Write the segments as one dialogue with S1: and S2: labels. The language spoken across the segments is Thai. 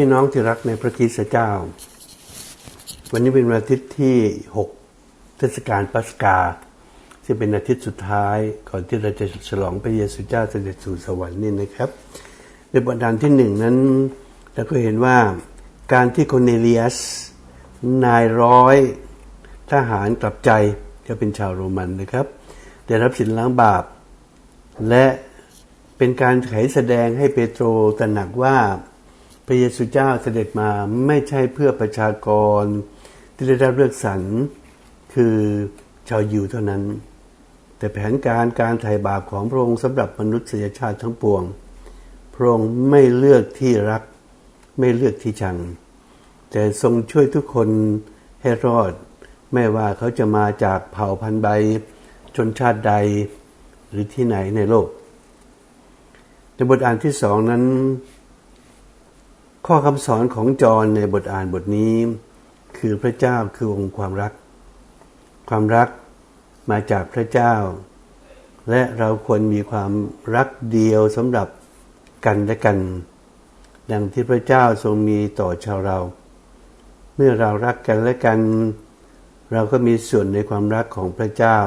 S1: พี่น้องที่รักในพระคริสต์เจ้า วันนี้เป็นวันอาทิตย์ที่ 6 เทศกาลปัสกาซึ่งเป็นอาทิตย์สุดท้าย ก่อนที่เราจะฉลองพระเยซูเจ้าเสด็จสู่สวรรค์นี่นะครับ ในบทดานที่หนึ่งนั้นเราก็เห็นว่าการที่โคเนเลียส นายร้อยทหารกลับใจก็เป็นชาวโรมันนะครับ ได้รับสินล้างบาป และเป็นการไขแสดงให้เปโตรตระหนักว่า พระเยซูเจ้าเสด็จมาไม่ใช่เพื่อประชากร ที่ได้รับเลือกสรรคือชาวยิวเท่านั้น แต่แผนการการไถ่บาปของพระองค์สำหรับมนุษยชาติทั้งปวง พระองค์ไม่เลือกที่รัก ไม่เลือกที่ชัง แต่ทรงช่วยทุกคนให้รอด ไม่ว่าเขาจะมาจากเผ่าพันธุ์ใบชนชาติใดหรือที่ไหนในโลกในบทอ่านที่สองนั้น ข้อคำสอนของจอห์นในบทอ่านบทนี้ คือพระเจ้าคือองค์ความรัก ความรักมาจากพระเจ้า และเราควรมีความรักเดียวสำหรับกันและกัน ดังที่พระเจ้าทรงมีต่อชาวเรา เมื่อเรารักกันและกัน เราก็มีส่วนในความรักของพระเจ้า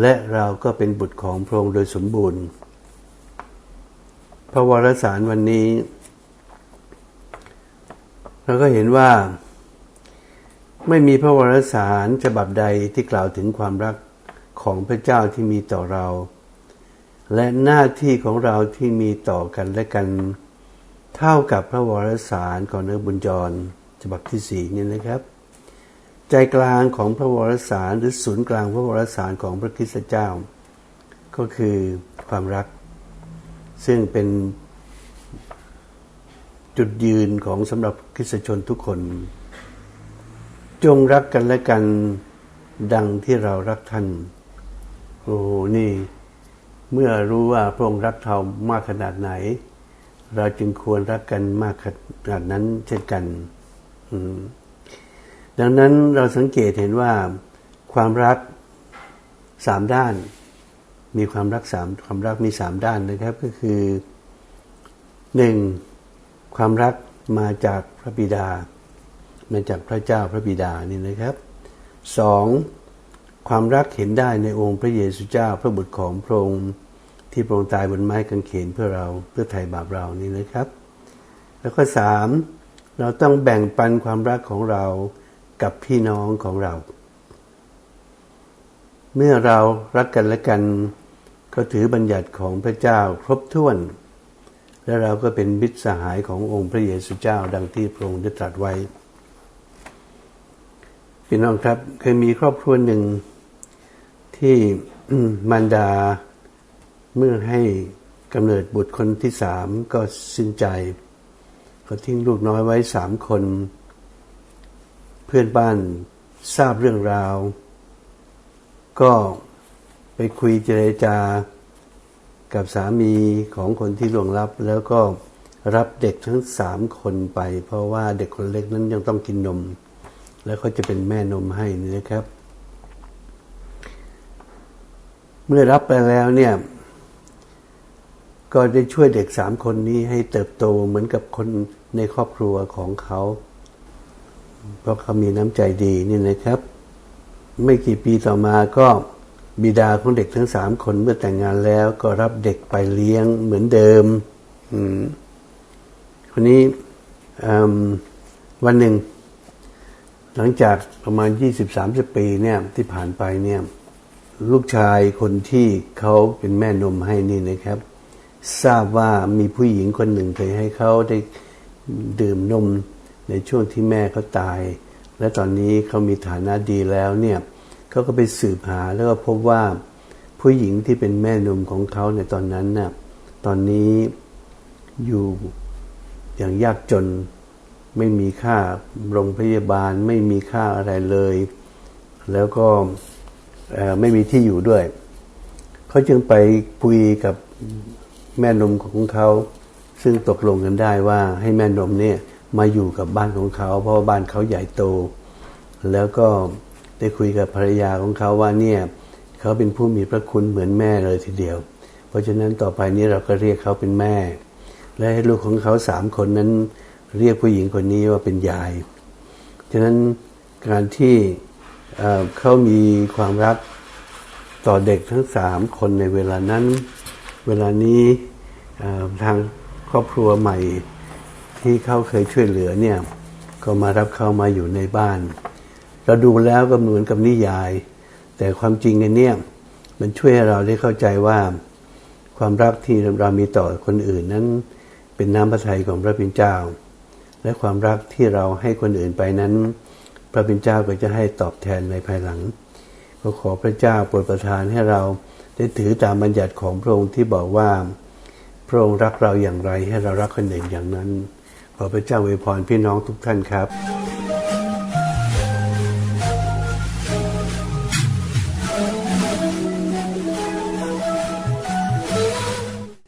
S1: และเราก็เป็นบุตรของพระองค์โดยสมบูรณ์ พระวรสารวันนี้ เราก็เห็นว่า ไม่มีพระวรสารฉบับใดที่กล่าวถึงความรักของพระเจ้าที่มีต่อเรา และหน้าที่ของเราที่มีต่อกันและกัน เท่ากับพระวรสารของเนื้อบุญจร ฉบับที่สี่นี่นะครับ ใจกลางของพระวรสารหรือศูนย์กลางพระวรสารของพระคริสตเจ้า ก็คือความรัก ซึ่งเป็น จุดยืนของสำหรับคริสชนทุกคน จงรักกันและกันดังที่เรารักท่าน โอ้นี่ เมื่อรู้ว่าพระองค์รักเรามากขนาดไหน เราจึงควรรักกันมากขนาดนั้นเช่นกันดังนั้นเราสังเกตเห็นว่าความรักสามด้าน มีความรักสามความรักมีสามด้านนะครับ ก็คือหนึ่ง ความรักมาจากพระบิดา มาจากพระเจ้าพระบิดานี่นะครับสองความรักเห็นได้ในองค์พระเยซูเจ้าพระบุตรของพระองค์ที่พระองค์ตายบนไม้กางเขนเพื่อเราเพื่อไถ่บาปเรานี่นะครับ แล้วก็สามเราต้องแบ่งปันความรักของเรากับพี่น้องของเรา เมื่อเรารักกันและกัน ก็ถือบัญญัติของพระเจ้าครบถ้วน และเราก็เป็นมิตรสหายขององค์พระเยซูเจ้าดังที่พระองค์ได้ตรัสไว้พี่น้องครับเคยมีครอบครัวหนึ่งที่มารดาเมื่อให้กำเนิดบุตรคนที่สามก็สิ้นใจ ก็ทิ้งลูกน้อยไว้สามคน เพื่อนบ้านทราบเรื่องราว ก็ไปคุยเจรจา กับสามีของคนที่ล่วงลับ แล้วก็รับเด็กทั้งสามคนไป เพราะว่าเด็กคนเล็กนั้นยังต้องกินนม แล้วเขาจะเป็นแม่นมให้นี่นะครับ เมื่อรับไปแล้วเนี่ยก็ได้ช่วยเด็กสามคนนี้ให้เติบโตเหมือนกับคนในครอบครัวของเขา เพราะเขามีน้ำใจดีนี่นะครับ ไม่กี่ปีต่อมาก็ บิดาของเด็กทั้งสามคนเมื่อแต่งงานแล้วก็รับเด็กไปเลี้ยงเหมือนเดิมคนนี้วันหนึ่ง หลังจากประมาณยี่สิบสามสิบปีเนี่ย ที่ผ่านไปเนี่ย ลูกชายคนที่เขาเป็นแม่นมให้นี่นะครับ ทราบว่ามีผู้หญิงคนหนึ่งเคยให้เขาได้ดื่มนมในช่วงที่แม่เขาตาย และตอนนี้เขามีฐานะดีแล้วเนี่ยเขาก็ไปสืบหาแล้วก็พบว่าผู้หญิงที่เป็นแม่นมของเขาในตอนนั้นน่ะตอนนี้อยู่อย่างยากจนไม่มีค่าโรงพยาบาลไม่มีค่าอะไรเลย แล้วก็ไม่มีที่อยู่ด้วย เขาจึงไปคุยกับแม่นมของเขา ซึ่งตกลงกันได้ว่าให้แม่นมเนี่ยมาอยู่กับบ้านของเขา เพราะว่าบ้านเขาใหญ่โต แล้วก็ ได้คุยกับภรรยาของเขาว่าเนี่ยเขาเป็นผู้มีพระคุณเหมือนแม่เลยทีเดียว เพราะฉะนั้นต่อไปนี้เราก็เรียกเขาเป็นแม่ และให้ลูกของเขาสามคนนั้นเรียกผู้หญิงคนนี้ว่าเป็นยาย ฉะนั้นการที่เขามีความรักต่อเด็กทั้งสามคนในเวลานั้น เวลานี้ทางครอบครัวใหม่ที่เขาเคยช่วยเหลือเนี่ย ก็มารับเขามาอยู่ในบ้าน เราดูแล้วก็เหมือนกับนิยาย แต่ความจริงในเนี่ยมันช่วยให้เราได้เข้าใจว่า ความรักที่เรามีต่อคนอื่นนั้น เป็นน้ำพระทัยของพระเป็นเจ้า และความรักที่เราให้คนอื่นไปนั้น พระเป็นเจ้าก็จะให้ตอบแทนในภายหลัง ก็ขอพระเจ้าโปรดประทานให้เราได้ถือตามบัญญัติของพระองค์ที่บอกว่า พระองค์รักเราอย่างไรให้เรารักคนอื่นอย่างนั้น ขอพระเจ้าอวยพรพี่น้องทุกท่านครับ